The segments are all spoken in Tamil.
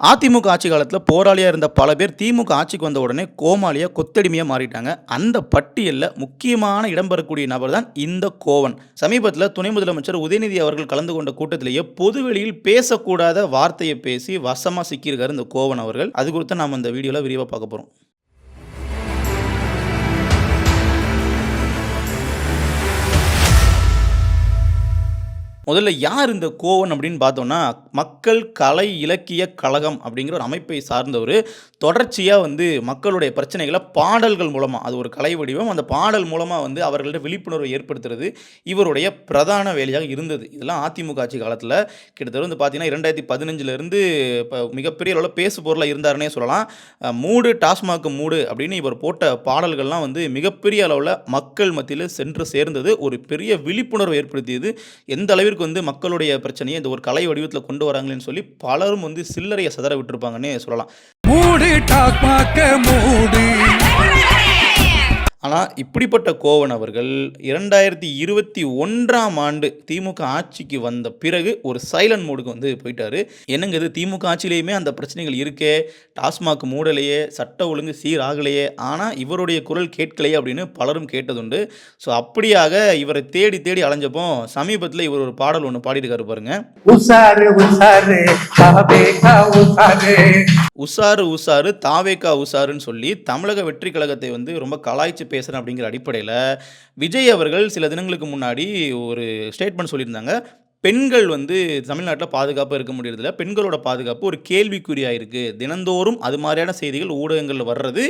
அதிமுக ஆட்சி காலத்தில் போராளியாக இருந்த பல பேர் திமுக ஆட்சிக்கு வந்த உடனே கோமாளியாக கொத்தடிமையாக மாறிட்டாங்க. அந்த பட்டியலில் முக்கியமான இடம்பெறக்கூடிய நபர் தான் இந்த கோவன். சமீபத்தில் துணை முதலமைச்சர் உதயநிதி அவர்கள் கலந்து கொண்ட கூட்டத்திலேயே பொதுவெளியில் பேசக்கூடாத வார்த்தையை பேசி வசமாக சிக்கியிருக்காரு இந்த கோவன் அவர்கள். அது குறித்து நாம் இந்த வீடியோவில் விரிவாக பார்க்க போகிறோம் முதல்ல யார் இந்த கோவன் அப்படின்னு பார்த்தோம்னா மக்கள் கலை இலக்கிய கழகம் அப்படிங்கிற ஒரு அமைப்பை சார்ந்தவர் தொடர்ச்சியாக வந்து மக்களுடைய பிரச்சனைகளை பாடல்கள் மூலமாக அது ஒரு கலை வடிவம் அந்த பாடல் மூலமாக வந்து அவர்கள்ட்ட விழிப்புணர்வை ஏற்படுத்துறது இவருடைய பிரதான வேலையாக இருந்தது. இதெல்லாம் அதிமுக ஆட்சி காலத்தில் கிட்டத்தட்ட வந்து பார்த்தீங்கன்னா இரண்டாயிரத்தி பதினஞ்சுலேருந்து இப்போ மிகப்பெரிய அளவில் பேசு பொருளாக இருந்தாருன்னே சொல்லலாம். மூடு டாஸ்மாக் மூடு அப்படின்னு இவர் போட்ட பாடல்கள்லாம் வந்து மிகப்பெரிய அளவில் மக்கள் மத்தியில் சென்று சேர்ந்தது ஒரு பெரிய விழிப்புணர்வை ஏற்படுத்தியது. எந்த அளவிற்கு வந்து மக்களுடைய பிரச்சனையை இந்த ஒரு கலை வடிவத்தில் கொண்டு வராங்களேன்னு சொல்லி பலரும் வந்து சில்லறையை சதற விட்டுருப்பாங்கன்னே சொல்லலாம். மூடு டாக்மாக்க மூடு ஆனால் இப்படிப்பட்ட கோவன் அவர்கள் இரண்டாயிரத்தி இருபத்தி ஒன்றாம் ஆண்டு திமுக ஆட்சிக்கு வந்த பிறகு ஒரு சைலண்ட் மோடுக்கு வந்து போயிட்டாரு. என்னங்க இது திமுக ஆட்சியிலையுமே அந்த பிரச்சனைகள் இருக்கே டாஸ்மாக் மூடலையே சட்ட ஒழுங்கு சீராகலையே ஆனால் இவருடைய குரல் கேட்கலையே அப்படின்னு பலரும் கேட்டதுண்டு. ஸோ அப்படியாக இவரை தேடி தேடி அலைஞ்சப்போ சமீபத்தில் இவர் ஒரு பாடல் ஒன்று பாடிட்டு பாருங்க. உஷாரு உஷாரு தாவேக்கா உசாருன்னு சொல்லி தமிழக வெற்றி கழகத்தை வந்து ரொம்ப கலாய்ச்சி பேசுகிறேன் அப்படிங்கிற அடிப்படையில் விஜய் அவர்கள் சில தினங்களுக்கு முன்னாடி ஒரு ஸ்டேட்மெண்ட் சொல்லியிருந்தாங்க. பெண்கள் வந்து தமிழ்நாட்டில் பாதுகாப்பாக இருக்க முடியறதில்ல. பெண்களோட பாதுகாப்பு ஒரு கேள்விக்குறியாக இருக்குது தினந்தோறும் அது மாதிரியான செய்திகள் ஊடகங்களில் வர்றது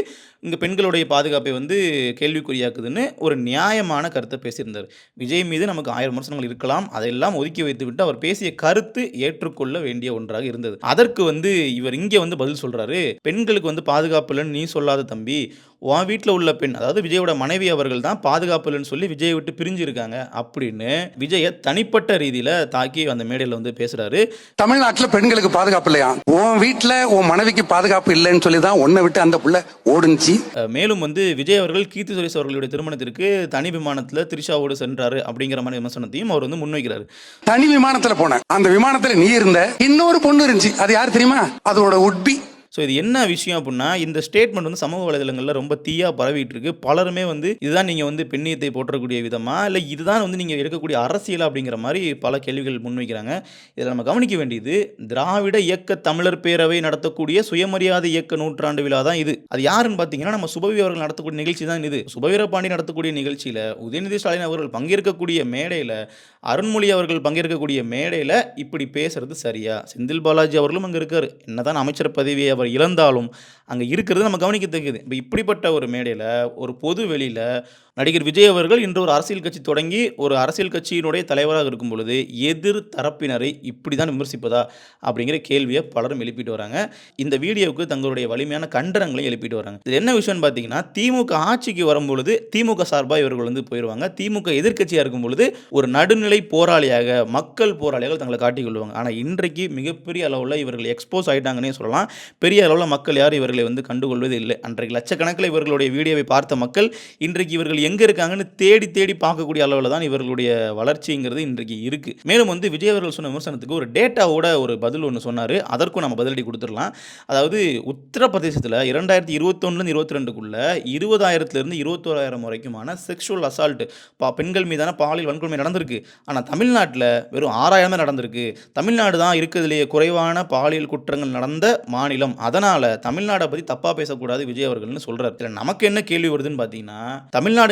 இங்கே பெண்களுடைய பாதுகாப்பை வந்து கேள்விக்குறியாக்குதுன்னு ஒரு நியாயமான கருத்தை பேசியிருந்தார். விஜய் மீது நமக்கு ஆயிரம் விமர்சனங்கள் இருக்கலாம். அதையெல்லாம் ஒதுக்கி வைத்துவிட்டு அவர் பேசிய கருத்து ஏற்றுக்கொள்ள வேண்டிய ஒன்றாக இருந்தது. அதற்கு வந்து இவர் இங்கே வந்து பதில் சொல்கிறாரு பெண்களுக்கு வந்து பாதுகாப்பு இல்லைன்னு நீ சொல்லாத தம்பி. உன் வீட்டில் உள்ள பெண் அதாவது விஜயோட மனைவி அவர்கள் தான் பாதுகாப்பு இல்லைன்னு சொல்லி விஜயை விட்டு பிரிஞ்சிருக்காங்க அப்படின்னு விஜயை தனிப்பட்ட ரீதியில் தாக்கி அந்த மேடையில் வந்து பேசுறாரு. தமிழ்நாட்டுல பெண்களுக்கு பாதுகாப்பு இல்லையா? உன் வீட்டுல உன் மனைவிக்கு பாதுகாப்பு இல்லைன்னு சொல்லி தான் உன்னை விட்டு அந்த புள்ள ஓடுனுச்சு. அஹ் மேலும் வந்து விஜய் அவர்கள் கீர்த்தி சுரேஷ் அவர்களுடைய திருமணத்திற்கு தனி விமானத்தில் திரிஷாவோடு சென்றாரு அப்படிங்கிற மாதிரி விமர்சனத்தையும் அவர் வந்து முன்வைக்கிறாரு. தனி விமானத்துல போனேன். அந்த விமானத்துல நீ இருந்த இன்னொரு பொண்ணு இருந்துச்சு. அது யார் தெரியுமா? அதோட உட்பி. ஸோ இது என்ன விஷயம் அப்படின்னா இந்த ஸ்டேட்மெண்ட் வந்து சமூக வலைதளங்களில் ரொம்ப தீயாக பரவிட்டு இருக்கு பலருமே வந்து இதுதான் நீங்கள் வந்து பெண்ணியத்தை போற்றக்கூடிய விதமா? இல்லை இதுதான் வந்து நீங்கள் எடுக்கக்கூடிய அரசியல் அப்படிங்கிற மாதிரி பல கேள்விகள் முன்வைக்கிறாங்க. இதில் நம்ம கவனிக்க வேண்டியது திராவிட இயக்க தமிழர் பேரவை நடத்தக்கூடிய சுயமரியாதை இயக்க நூற்றாண்டு விழா தான் இது. அது யாருன்னு பார்த்தீங்கன்னா நம்ம சுபவி அவர்கள் நடத்தக்கூடிய நிகழ்ச்சி தான் இது. சுபவீரபாண்டி நடத்தக்கூடிய நிகழ்ச்சியில் உதயநிதி ஸ்டாலின் அவர்கள் பங்கேற்கக்கூடிய மேடையில் அருண்மொழி அவர்கள் பங்கேற்கக்கூடிய மேடையில் இப்படி பேசுறது சரியா? செந்தில் பாலாஜி அவர்களும் அங்கே இருக்கார். என்னதான் அமைச்சர் பதவியை அவர் இழந்தாலும் அங்கே இருக்கிறது நம்ம கவனிக்கத்தக்கது. இப்போ இப்படிப்பட்ட ஒரு மேடையில் ஒரு பொது வெளியில் நடிகர் விஜய் அவர்கள் இன்று ஒரு அரசியல் கட்சி தொடங்கி ஒரு அரசியல் கட்சியினுடைய தலைவராக இருக்கும் பொழுது எதிர் தரப்பினரை இப்படி தான் விமர்சிப்பதா அப்படிங்கிற கேள்வியை பலரும் எழுப்பிட்டு வராங்க. இந்த வீடியோவுக்கு தங்களுடைய வலிமையான கண்டனங்களை எழுப்பிட்டு வராங்க. இது என்ன விஷயம்னு பார்த்தீங்கன்னா திமுக ஆட்சிக்கு வரும்பொழுது திமுக சார்பாக இவர்கள் வந்து போயிடுவாங்க திமுக எதிர்க்கட்சியாக இருக்கும் பொழுது ஒரு நடுநிலை போராளியாக மக்கள் போராளியாக தங்களை காட்டிக்கொள்வாங்க ஆனால் இன்றைக்கு மிகப்பெரிய அளவில் இவர்கள் எக்ஸ்போஸ் ஆயிட்டாங்கன்னே சொல்லலாம். பெரிய அளவில் மக்கள் யாரும் இவர்களை வந்து கண்டுகொள்வது இல்லை அன்றைக்கு லட்சக்கணக்கில் இவர்களுடைய வீடியோவை பார்த்த மக்கள் இன்றைக்கு இவர்கள் எங்கே இருக்காங்கன்னு தேடி தேடி பார்க்கக்கூடிய அளவில் தான் இவர்களுடைய வளர்ச்சிங்கிறது இன்றைக்கு இருக்குது மேலும் வந்து விஜய் அவர்கள் சொன்ன விமர்சனத்துக்கு ஒரு டேட்டாவோட ஒரு பதில் ஒன்று சொன்னார். அதற்கும் நம்ம பதிலடி கொடுத்துடலாம். அதாவது உத்தரப்பிரதேசத்தில் இரண்டாயிரத்தி இருபத்தொன்னுலேருந்து இருபத்தி ரெண்டுக்குள்ளே இருபதாயிரத்துலேருந்து இருபத்தோராயிரம் வரைக்குமான செக்ஷுவல் அசால்ட் பா பெண்கள் மீதான பாலியல் வன்கொடுமை நடந்திருக்கு. ஆனால் தமிழ்நாட்டில் வெறும் ஆறாயிரமே நடந்திருக்கு. தமிழ்நாடு தான் இருக்கிறதுலேயே குறைவான பாலியல் குற்றங்கள் நடந்த மாநிலம். அதனால் தமிழ்நாடை பற்றி தப்பாக பேசக்கூடாது விஜய் அவர்கள்னு சொல்கிறார் நமக்கு என்ன கேள்வி வருதுன்னு பார்த்தீங்கன்னா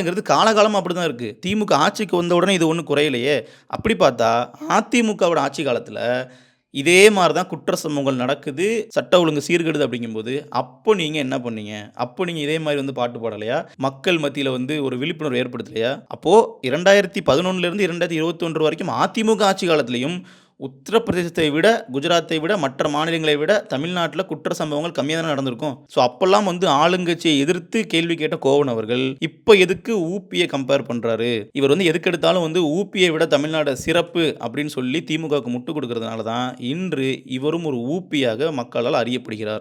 தமிழ்நாடுங்கிறது காலகாலமாக அப்படி தான் இருக்குது திமுக ஆட்சிக்கு வந்த உடனே இது ஒன்றும் குறையலையே. அப்படி பார்த்தா அதிமுகவோட ஆட்சி காலத்தில் இதே மாதிரி தான் குற்ற சம்பவங்கள் நடக்குது சட்ட ஒழுங்கு சீர்கெடுது அப்படிங்கும்போது அப்போ நீங்கள் என்ன பண்ணீங்க? அப்போ நீங்கள் இதே மாதிரி வந்து பாட்டு பாடலையா? மக்கள் மத்தியில் வந்து ஒரு விழிப்புணர்வு ஏற்படுத்தலையா? அப்போது இரண்டாயிரத்தி பதினொன்றுலேருந்து இரண்டாயிரத்தி இருபத்தொன்று வரைக்கும் அதிமுக ஆட்சி காலத்திலையும் உத்தரப்பிரதேசத்தை விட குஜராத்தை விட மற்ற மாநிலங்களை விட தமிழ்நாட்டில் குற்ற சம்பவங்கள் கம்மியாக தான் நடந்திருக்கும்? ஸோ அப்போல்லாம் வந்து ஆளுங்கட்சியை எதிர்த்து கேள்வி கேட்ட கோவன் அவர்கள் இப்போ எதுக்கு ஊபியை கம்பேர் பண்ணுறாரு இவர் வந்து எதுக்கு எடுத்தாலும் வந்து ஊபியை விட தமிழ்நாடு சிறப்பு அப்படின்னு சொல்லி திமுகவுக்கு முட்டு கொடுக்கறதுனால தான் இன்று இவரும் ஒரு ஊப்பியாக மக்களால் அறியப்படுகிறார்.